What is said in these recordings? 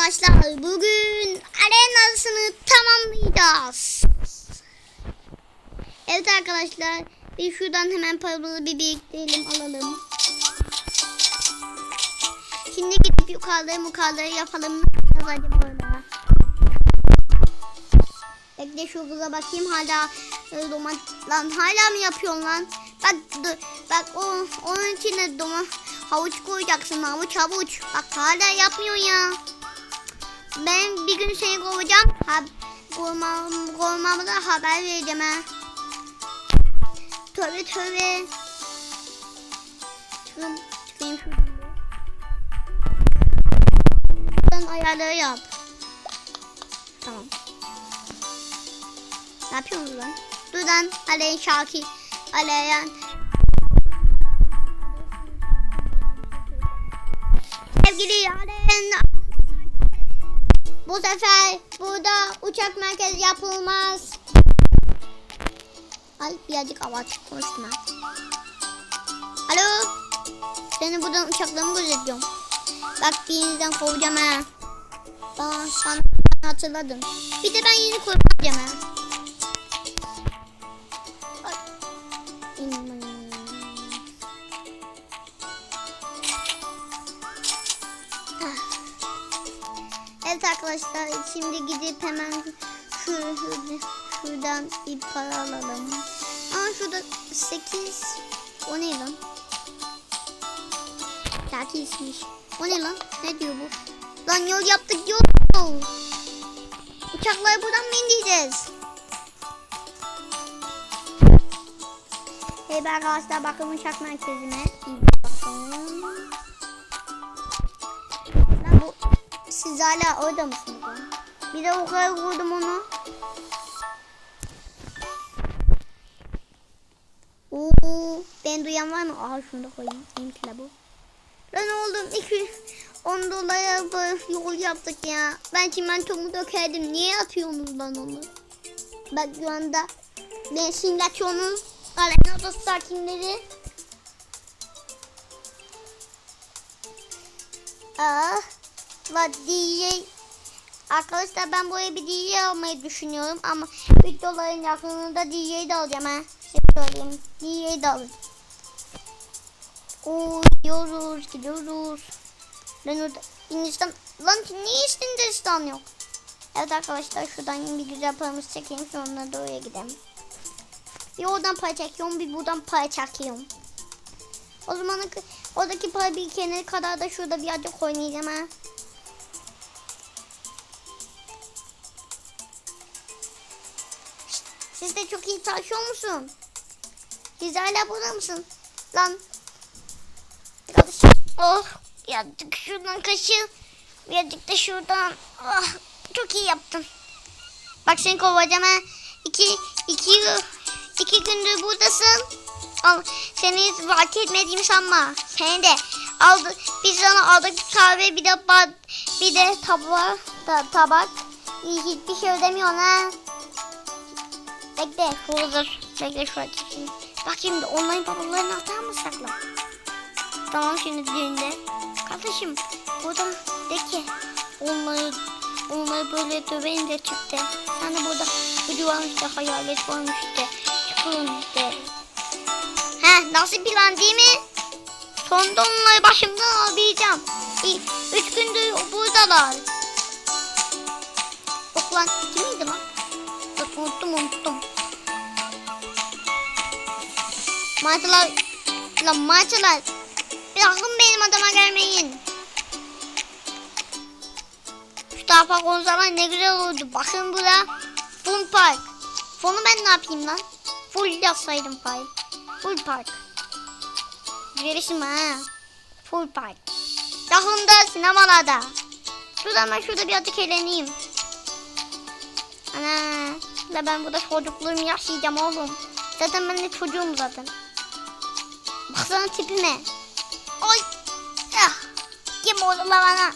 Arkadaşlar bugün arenasını tamamlayacağız. Evet arkadaşlar bir şuradan hemen paraları bir biriktirelim alalım. Şimdi gidip yukarıda yukarıda yapalım. Yapacağız acaba orada? Bekle şu kıza bakayım hala e, domat lan hala mı yapıyorsun lan? Bak bak o onun içine domat havuç koyacaksın havuç havuç. Bak hala yapmıyor ya. Ben bir gün seni kovacağım. Ha, kovmam, kovmamı da haber vereceğim ha. Tövbe tövbe. Çıkayım, çıkayım şuradan. ayarları yap. Tamam. Ne yapıyorsunuz lan? Dur lan Alen Şakir. Alen. Sevgili Alen. Bu sefer burada uçak merkezi yapılmaz. Ay birazcık avat konuşma. Alo. Seni buradan uçaklarımı gözetiyorum. Bak birinizden kovacağım ha. Aa, sana hatırladım. Bir de ben yeni kovacağım ha. Bir para alalım. Ama şurada 8 o ne lan? Takismiş. O ne lan? Ne diyor bu? Lan yol yaptık yol. Uçakları buradan mı indireceğiz? Hey ben arkadaşlar bakın uçak merkezine. Bir bakın. Lan bu siz hala orada mısınız? Bir de o kadar vurdum onu. Oo, ben duyan var mı? Aha şunu da koyayım. La bu. Lan oğlum 210 dolara yol yaptık ya. Ben çimentomu dökerdim. Niye atıyorsunuz lan onu? Bak şu anda ben simülasyonun arenada sakinleri. Ah, va DJ Arkadaşlar ben buraya bir DJ almayı düşünüyorum ama videoların yakınında DJ de alacağım ha. Size söyleyeyim. DJ de alacağım. Oo gidiyoruz gidiyoruz. Ben orada Hindistan lan niye Hindistan yok? Evet arkadaşlar şuradan bir güzel paramızı çekeyim sonra da oraya gidelim. Bir oradan para çekiyorum bir buradan para çekiyorum. O zaman oradaki para birikene kadar da şurada birazcık oynayacağım ha. Siz de çok iyi taşıyor musun? Siz hala burada mısın? Lan. Oh. Birazcık şuradan kaşı. Birazcık da şuradan. Oh, çok iyi yaptın. Bak seni kovacağım ha. İki, iki, iki gündür buradasın. Al, seni fark etmediğimi sanma. Seni de aldı. Biz sana aldık kahve bir de ba- bir de tabak ta, tabak. Hiçbir şey ödemiyorsun ha. Bekle şurada bekle şu açayım. Bak şimdi online babalarını atar mı sakla? Tamam şimdi düğünde. Kardeşim burada de ki onları onları böyle döveyim de çıktı. Sen de burada biri varmış da hayalet varmış da çıkın de. He nasıl plan değil mi? Sonunda onları başımdan alabileceğim. İyi, üç gündür buradalar. Yok lan iki miydi lan? Yok unuttum unuttum. Martılar, lan martılar. Bırakın benim adama gelmeyin. Şu tarafa konsalar ne güzel olurdu. Bakın burada Fun Park. Fonu ben ne yapayım lan? Full yazsaydım file. Full Park. Güzel ha. Full Park. Yakında sinemalarda. Şurada ben şurada birazcık eğleneyim. Ana. Da ben burada çocukluğumu yaşayacağım oğlum. Zaten ben de çocuğum zaten. Baksana tipime. Oy. Ah. Kim oldu bana?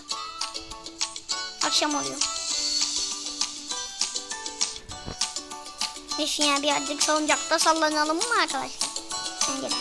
Akşam oluyor. Neyse ya birazcık salıncakta sallanalım mı arkadaşlar? Gel.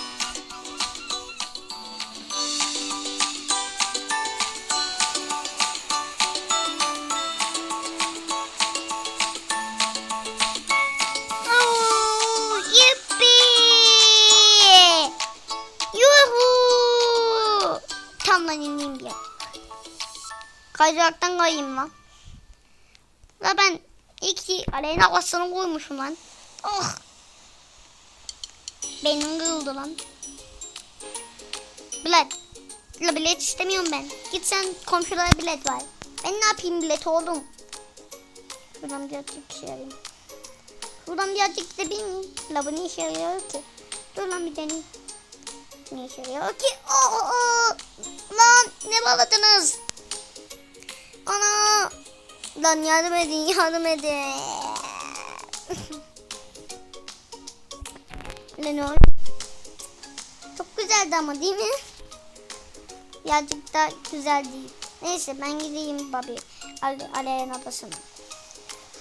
Kaydıraktan kayayım lan. La ben iki aleyna havasını koymuşum lan. Oh. Benim kırıldı lan. Bilet. La bilet istemiyorum ben. Git sen komşulara bilet ver. Ben ne yapayım bilet oğlum? Şuradan birazcık şey arayayım. Şuradan birazcık gidebilir miyim? La bu ne işe yarıyor ki? Dur lan bir deneyim. Ne işe yarıyor ki? Oo, oo. Lan ne bağladınız? Ana. Lan yardım edin yardım edin. Lan oldu? Çok güzeldi ama değil mi? Birazcık da güzel değil. Neyse ben gideyim. Ale Aleyna adasına.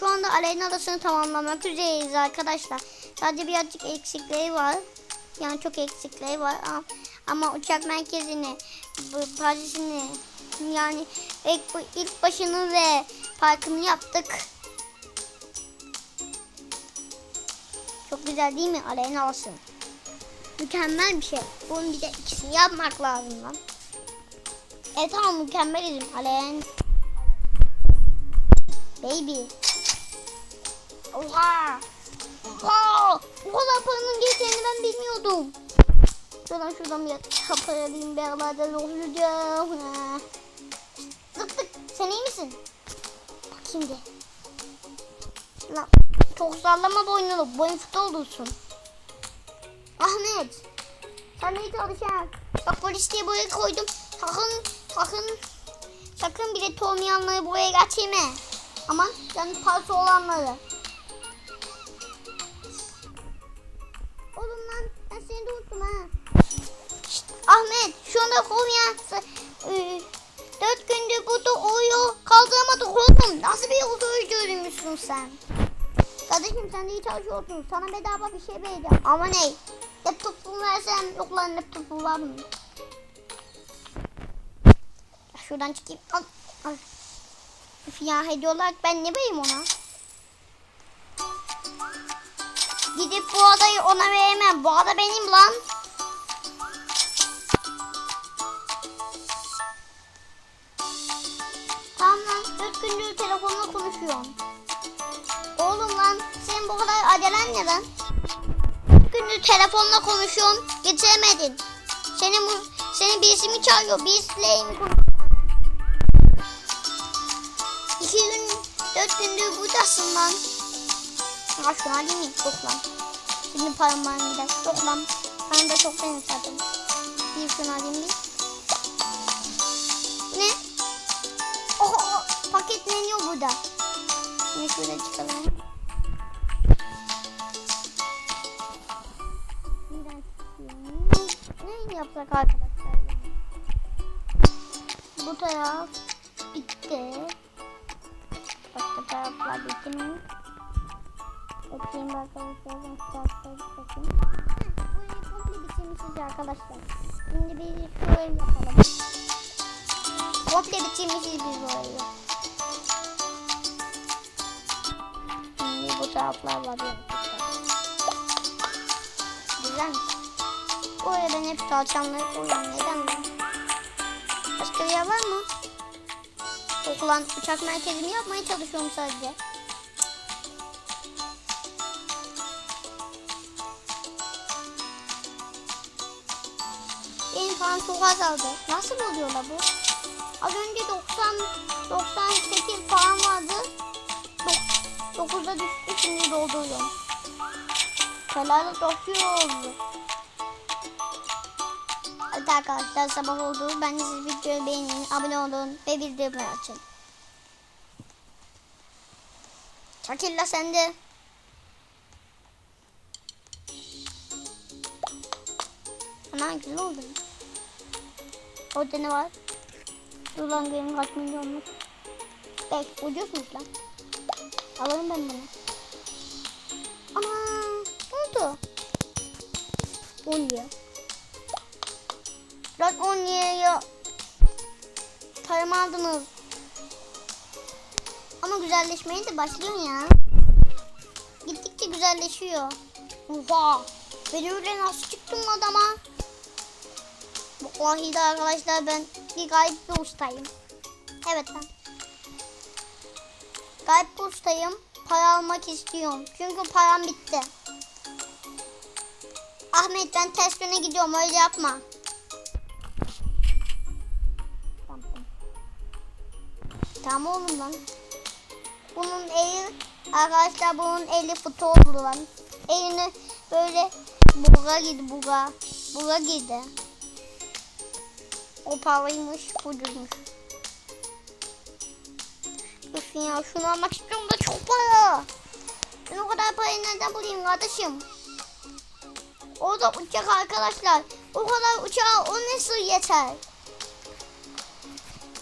Şu anda Aleyna adasını tamamlamak üzereyiz arkadaşlar. Sadece birazcık eksikleri var. Yani çok eksikleri var. Ama, ama uçak merkezini, bu Paris'ini yani ilk, ilk başını ve parkını yaptık. Çok güzel değil mi Aleyna olsun? Mükemmel bir şey. Bunun bir de ikisini yapmak lazım lan. Evet tamam mükemmelizm. Aleyna. Baby. Oha. Oha. Oha paranın geçtiğini ben bilmiyordum. Şuradan şuradan bir kapı alayım beraber olacağım. Sen iyi misin? Bakayım de. Lan çok sallama boynunu. Boyun futbol olsun. Ahmet. Sen iyi çalışan. Bak polis diye buraya koydum. Sakın sakın sakın bilet olmayanları buraya getirme. Ama yani parça olanları. Görmüşsün sen? Kardeşim sen iyi çalışıyorsun. Sana bedava bir şey vereceğim. Ama ne? Laptopumu versem yok lan laptopu var mı? Şuradan çıkayım. Al. al. Üf ya ben ne vereyim ona? Gidip bu adayı ona veremem. Bu ada benim lan. Tamam lan. Dört gündür telefonla konuşuyorum. Bu kadar acelen ne lan? Dört gündür telefonla konuşuyorum. Getiremedin. Senin bu senin birisi çağırıyor? Birisiyle mi? İki gün, dört gündür buradasın lan. Ha şunu alayım mı? Yok lan. Şimdi param bana gider. Yok lan. Param da çok benim zaten. Taraf bitti. Başka taraflar bitti mi? Bakayım. Ben taraflara bakayım. Burayı komple arkadaşlar. Şimdi bir şöyle yapalım. Komple bitirmişiz biz orayı. Şimdi bu taraflar var. Güzel. Oraya ben hep salçamları koyuyorum. Neden ben? Başka var mı? Okulan uçak merkezimi yapmaya çalışıyorum sadece. Benim falan çok azaldı. Nasıl oluyor la bu? Az önce 90 98 falan vardı. 9'a düştü şimdi dolduruyorum. Helal dokuyor. Hadi arkadaşlar sabah oldu. Ben de siz videoyu beğenin, abone olun ve bildirimleri açın. Çakilla sende. Ana güzel oldu. Orada ne var? Dur lan benim kaç milyonluk. Bek ucuzmuş lan. Alırım ben bunu. Ana ne oldu? 10 Lan 10 liraya tarım aldınız. Ama güzelleşmeye de başlıyor ya. Gittikçe güzelleşiyor. Oha. Ben öyle nasıl çıktım adama? Vallahi de arkadaşlar ben bir gayet bir ustayım. Evet ben. Galip postayım. Para almak istiyorum. Çünkü param bitti. Ahmet ben ters gidiyorum öyle yapma. Tamam oğlum lan. Bunun eli arkadaşlar bunun eli fıtı oldu lan. Elini böyle buga girdi buga. Buga girdi. O paraymış buymuş. Düşün ya şunu almak istiyorum da çok para. Ben o kadar parayı nereden bulayım kardeşim? O da uçak arkadaşlar. O kadar uçağa o nasıl yeter?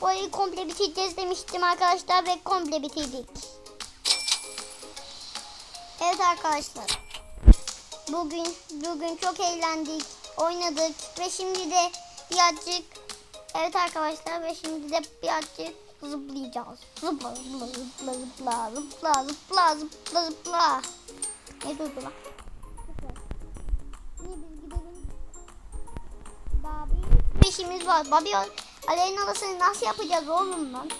Orayı komple bitireceğiz demiştim arkadaşlar ve komple bitirdik. Evet arkadaşlar. Bugün bugün çok eğlendik, oynadık ve şimdi de birazcık evet arkadaşlar ve şimdi de birazcık zıplayacağız. Zıpla zıpla zıpla zıpla zıpla zıpla zıpla zıpla. Ne duydu lan? Şimdi biz gidelim. Daha bir var. Babi Aleyna adasını nasıl yapacağız oğlum lan?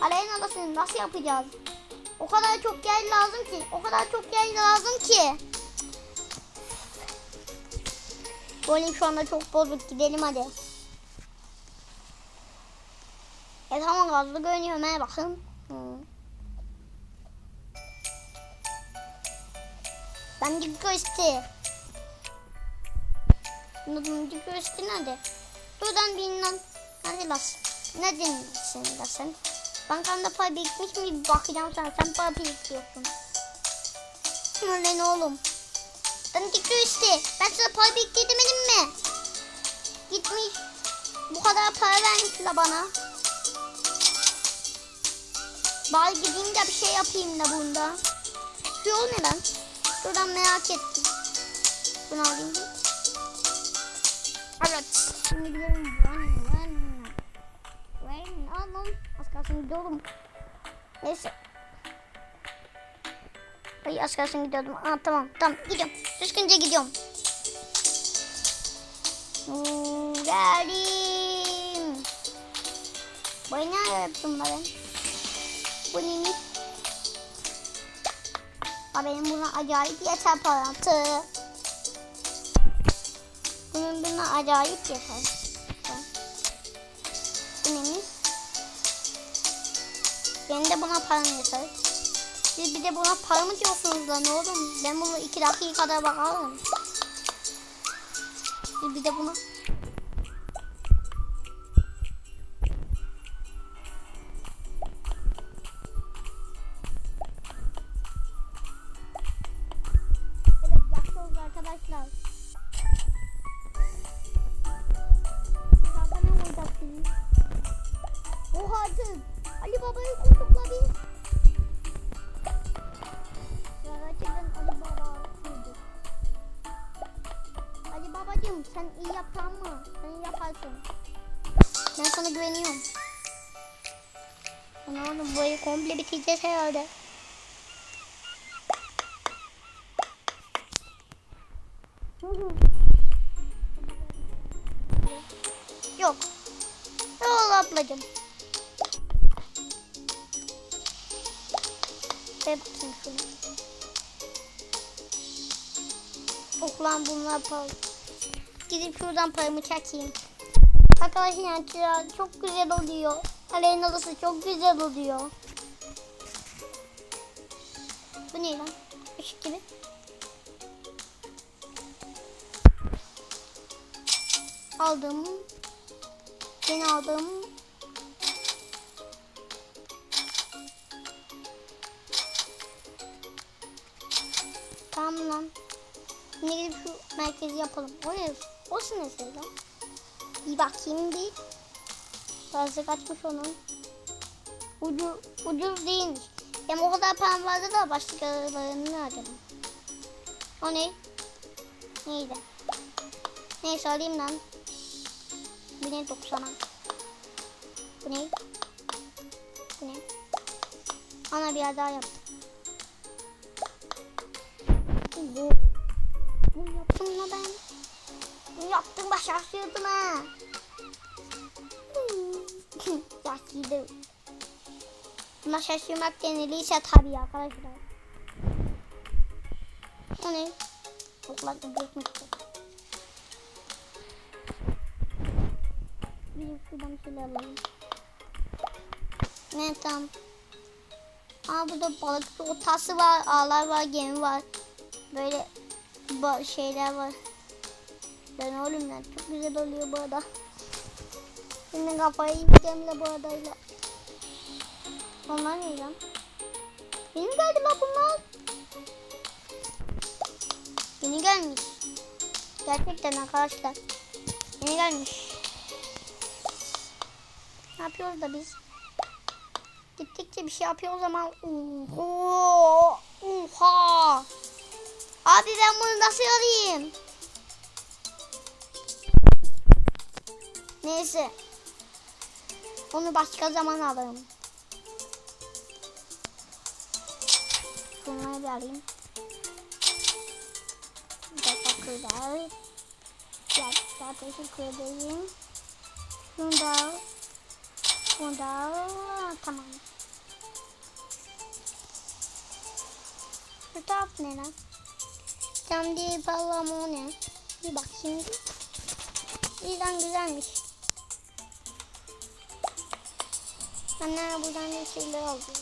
Aleyna adasını nasıl yapacağız? O kadar çok yer lazım ki. O kadar çok yer lazım ki. Bolim şu anda çok bozuk. Gidelim hadi. E tamam gazlı görünüyor. Hemen bakın. Hı. Ben dik göster. Anladım dik göster nerede? Buradan bin lan. Hadi las. Ne dinliyorsun da sen? Bankanda para birikmiş mi? Bakacağım sana. Sen para biriktiriyorsun. Ne oğlum? Ben dik göster. Ben sana para biriktirmedim mi? Gitmiş. Bu kadar para vermişler bana. Bari gideyim de bir şey yapayım da bunda. Şu yol ne lan? Şuradan merak ettim. Bunu alayım. Evet. Şimdi gidelim. Kalsın gidiyorum. Neyse. Ay az gidiyordum. Aa, tamam tamam gidiyorum. Düzgünce gidiyorum. Hmm, geldim. Boy ne yaptım ben? Bu neymiş? Ha benim buna acayip yeter parantı. Bunun buna acayip yeter. Buna param yeter. Siz bir de buna para mı diyorsunuz lan oğlum? Ben bunu iki dakikada bakarım. Bir de buna... Babacım sen iyi yap tamam? Sen iyi yaparsın. Ben sana güveniyorum. Ana oğlum burayı komple bitireceğiz herhalde. Yok. Yol ablacım. Ver bakayım şunu. Oklan bunlar pahalı. Gidip şuradan paramı çekeyim. Arkadaşlar çok güzel oluyor. Kalenin odası çok güzel oluyor. Bu ne lan? Işık gibi. Aldım. Seni aldım. Tamam lan. Şimdi gidip şu merkezi yapalım. Oraya, orası neresi lan? Bir bakayım bir. Fazla kaçmış onun. Ucu, ucuz değilmiş. Hem o kadar param vardı da başkalarını harcadım. O ne? Neydi? Neyse alayım lan. Bu ne 90'a? Bu ne? Bu ne? Ana bir daha yap. Bu. Bunu yaptım mı ben? Bunu yaptım başarıyordum ha. Hmm. Yaşlıydı. Buna şaşırmak deniliyse tabii arkadaşlar. O ne? Oklar da büyükmüştür. Bir şuradan bir. Ne tam? Aa burada balık otası var, ağlar var, gemi var. Böyle şeyler var. Ben oğlum lan çok güzel oluyor bu arada. Şimdi kafayı yiyeceğim de bu adayla. Onlar ne lan? Yeni geldi lan bunlar. Yeni gelmiş. Gerçekten arkadaşlar. Yeni gelmiş. Ne yapıyoruz da biz? Gittikçe bir şey yapıyoruz ama Oho! Oha! Abi ben bunu nasıl alayım? Neyse. Onu başka zaman alırım. Şunları bir alayım. Teşekkürler. Gerçekten teşekkür ederim. Şunu da al. Bunu da al. Tamam. Şu taraf ne lan? Tam değil ne? Bir bak şimdi. İyiden güzelmiş. Anne buradan bir şeyler aldım.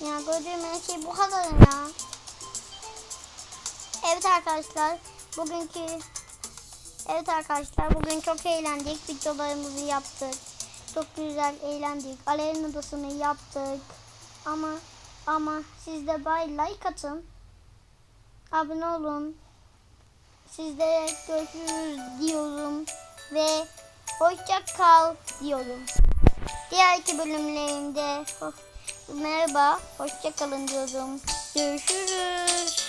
Ya gördüğüm her şey bu kadar ya. Evet arkadaşlar. Bugünkü Evet arkadaşlar bugün çok eğlendik. Videolarımızı yaptık. Çok güzel eğlendik. Alevin odasını yaptık. Ama ama siz de bay like atın. Abone olun. Sizde görüşürüz diyorum. Ve hoşça kal diyorum. Diğer iki bölümlerinde ho- merhaba, hoşça kalın diyorum. Görüşürüz.